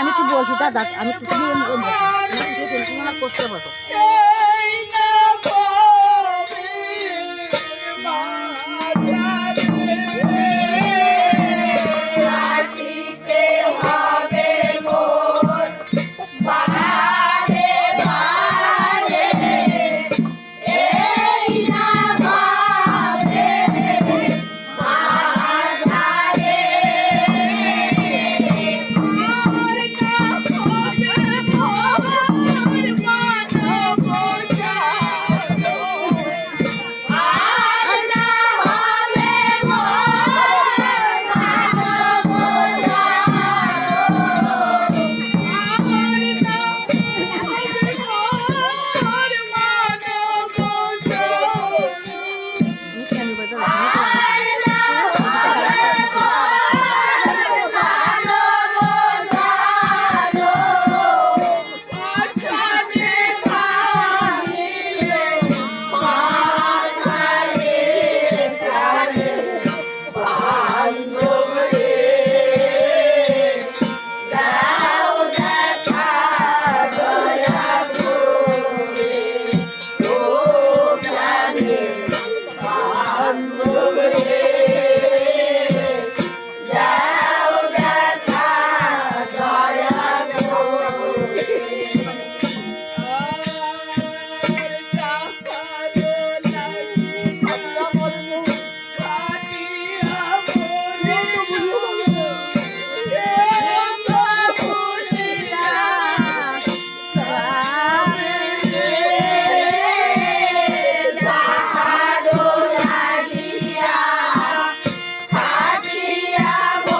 আমি কি বলছি? দাদা আমি কি করতে পারব।